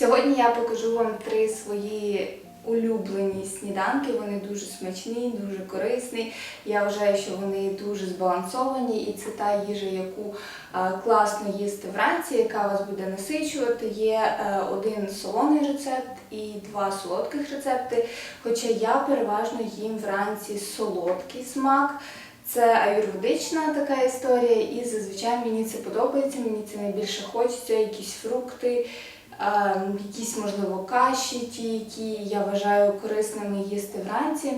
Сьогодні я покажу вам три свої улюблені сніданки. Вони дуже смачні, дуже корисні. Я вважаю, що вони дуже збалансовані, і це та їжа, яку е, класно їсти вранці, яка вас буде насичувати. Є е, один солоний рецепт і два солодких рецепти. Хоча я переважно їм вранці солодкий смак. Це аюрведична така історія, і зазвичай мені це подобається. Мені це найбільше хочеться, якісь фрукти, якісь, можливо, каші, ті, які я вважаю корисними їсти вранці.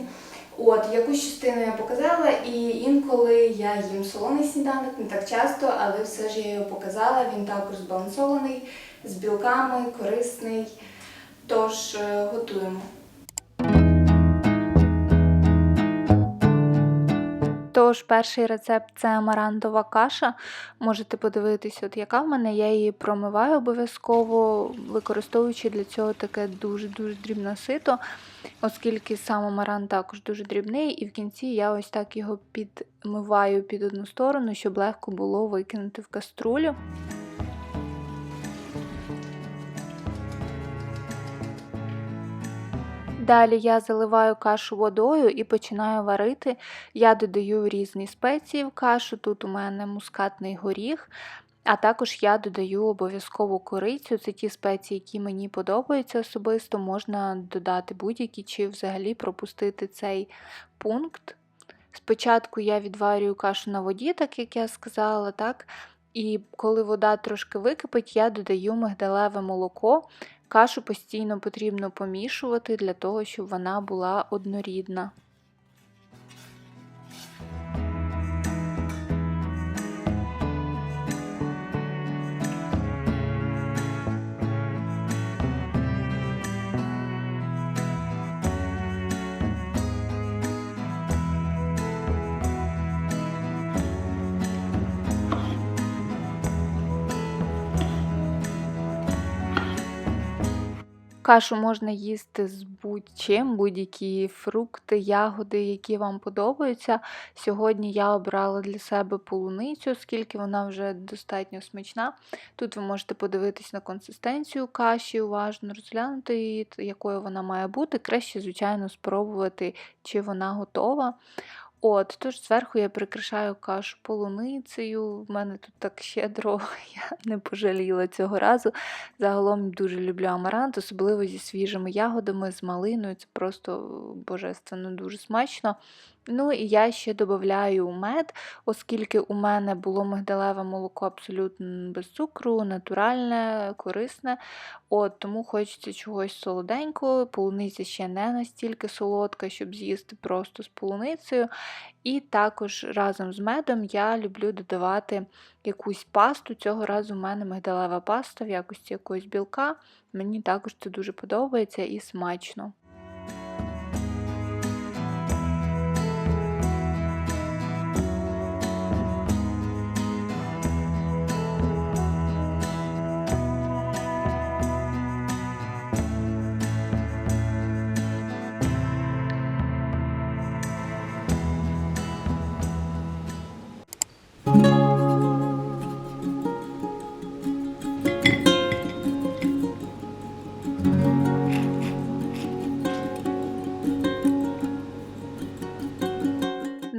От, якусь частину я показала, і інколи я їм солоний сніданок, не так часто, але все ж я його показала. Він також збалансований, з білками, корисний. Тож е, готуємо. Тож, перший рецепт це амарантова каша. Можете подивитись, от яка в мене. Я її промиваю обов'язково, використовуючи для цього таке дуже-дуже дрібне сито, оскільки сам амарант також дуже дрібний, і в кінці я ось так його підмиваю під одну сторону, щоб легко було викинути в каструлю. Далі я заливаю кашу водою і починаю варити. Я додаю різні спеції в кашу. Тут у мене мускатний горіх, а також я додаю обов'язково корицю. Це ті спеції, які мені подобаються особисто. Можна додати будь-які чи взагалі пропустити цей пункт. Спочатку я відварюю кашу на воді, так як я сказала, так? І коли вода трошки википить, я додаю мигдалеве молоко. Кашу постійно потрібно помішувати для того, щоб вона була однорідна. Кашу можна їсти з будь-чим, будь-які фрукти, ягоди, які вам подобаються. Сьогодні я обрала для себе полуницю, оскільки вона вже достатньо смачна. Тут ви можете подивитись на консистенцію каші, уважно розглянути її, якою вона має бути. Краще, звичайно, спробувати, чи вона готова. От, тож зверху я прикрашаю кашу полуницею. В мене тут так щедро, я не пожаліла цього разу. Загалом дуже люблю амарант, особливо зі свіжими ягодами, з малиною. Це просто божественно дуже смачно. Ну і я ще додаю мед, оскільки у мене було мигдалеве молоко абсолютно без цукру, натуральне, корисне. От, Тому хочеться чогось солоденького. Полуниця ще не настільки солодка, щоб з'їсти просто з полуницею. І також разом з медом я люблю додавати якусь пасту. Цього разу в мене мигдалева паста в якості якогось білка. Мені також це дуже подобається і смачно.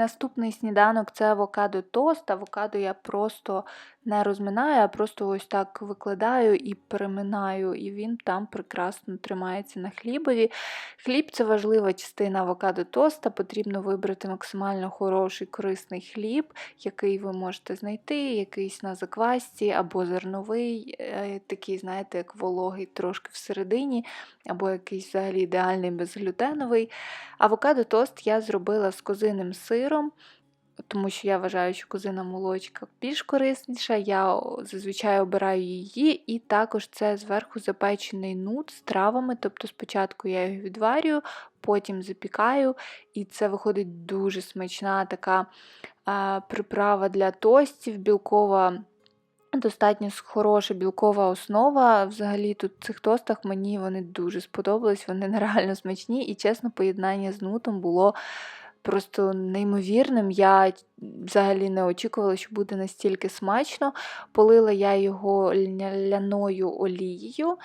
Наступний сніданок це авокадо тост. Авокадо я просто не розминаю, а просто ось так викладаю і переминаю, і він там прекрасно тримається на хлібові. Хліб це важлива частина авокадо тоста. Потрібно вибрати максимально хороший корисний хліб, який ви можете знайти, якийсь на заквасці або зерновий, е, такий, знаєте, як вологий трошки всередині, або якийсь взагалі ідеальний безглютеновий. Авокадо тост я зробила з козиним сиром, тому що я вважаю, що козина молочка більш корисніша. Я зазвичай обираю її, і також це зверху запечений нут з травами. Тобто спочатку я його відварюю, потім запікаю, і це виходить дуже смачна така а, приправа для тостів, білкова. Достатньо хороша білкова основа. Взагалі тут в цих тостах мені вони дуже сподобались, вони нереально смачні, і чесно, поєднання з нутом було просто неймовірним. Я взагалі не очікувала, що буде настільки смачно. Полила я його ляною олією.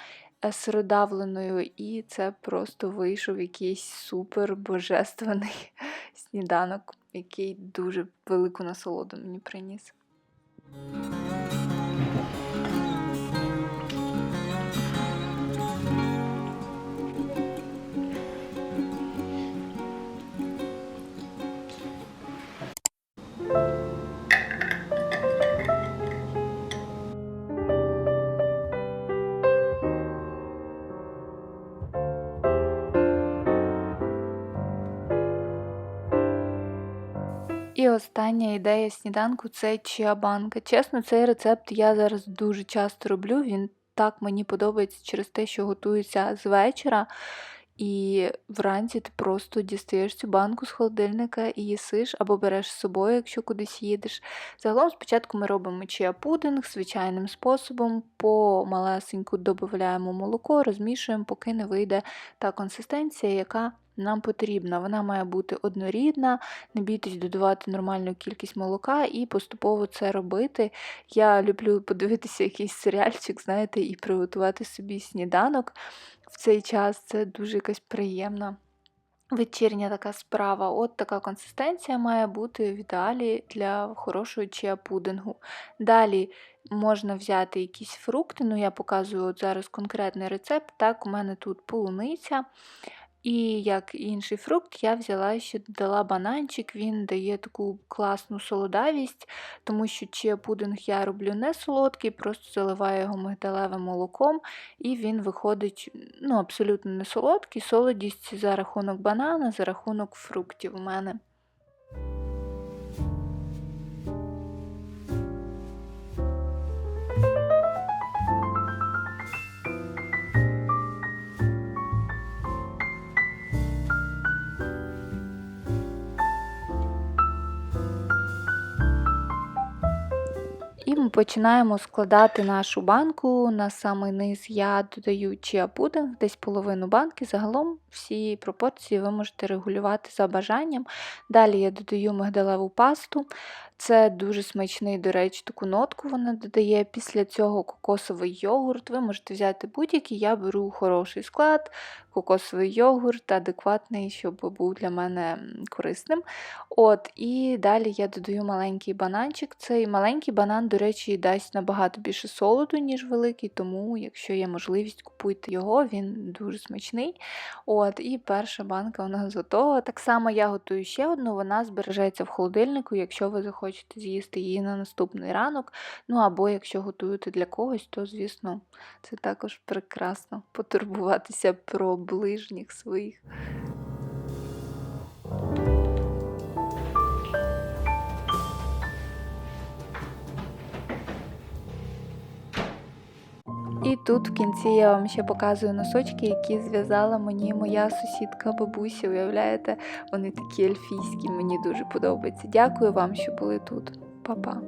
е, сиродавленою, і це просто вийшов якийсь супер божественний сніданок, який дуже велику насолоду мені приніс. І остання ідея сніданку це чиабанка. Чесно, цей рецепт я зараз дуже часто роблю. Він так мені подобається через те, що готується з вечора. І вранці ти просто дістаєш цю банку з холодильника і їсиш або береш з собою, якщо кудись їдеш. Загалом спочатку ми робимо чиа-пудинг звичайним способом, помалесеньку додаємо молоко, розмішуємо, поки не вийде та консистенція, яка нам потрібна. Вона має бути однорідна, не бійтесь додавати нормальну кількість молока і поступово це робити. Я люблю подивитися якийсь серіальчик, знаєте, і приготувати собі сніданок в цей час. Це дуже якась приємна. Вечірня така справа. От така консистенція має бути в ідеалі для хорошого чиа-пудингу. Далі можна взяти якісь фрукти, ну я показую от зараз конкретний рецепт. Так, у мене тут полуниця. І як інший фрукт, я взяла ще додала бананчик, він дає таку класну солодавість, тому що чия пудинг я роблю не солодкий, просто заливаю його мигдалевим молоком, і він виходить ну, абсолютно не солодкий, солодість за рахунок банана, за рахунок фруктів у мене. І ми починаємо складати нашу банку. На самий низ я додаю чиа-пудинг, десь половину банки. Загалом всі пропорції ви можете регулювати за бажанням. Далі я додаю мигдалеву пасту. Це дуже смачний, до речі, таку нотку вона додає. Після цього кокосовий йогурт. Ви можете взяти будь-який, я беру хороший склад, кокосовий йогурт, адекватний, щоб був для мене корисним. От, І далі я додаю маленький бананчик. Цей маленький банан, до речі, дасть набагато більше солоду, ніж великий, тому, якщо є можливість, купуйте його, він дуже смачний. От, І перша банка у нас готова. Так само я готую ще одну, вона збережеться в холодильнику, якщо ви захочете з'їсти її на наступний ранок. Ну або якщо готуєте для когось, то, звісно, це також прекрасно потурбуватися про ближніх своїх. І тут в кінці я вам ще показую носочки, які зв'язала мені моя сусідка бабуся. Уявляєте, вони такі ельфійські, мені дуже подобаються. Дякую вам, що були тут. Па-па.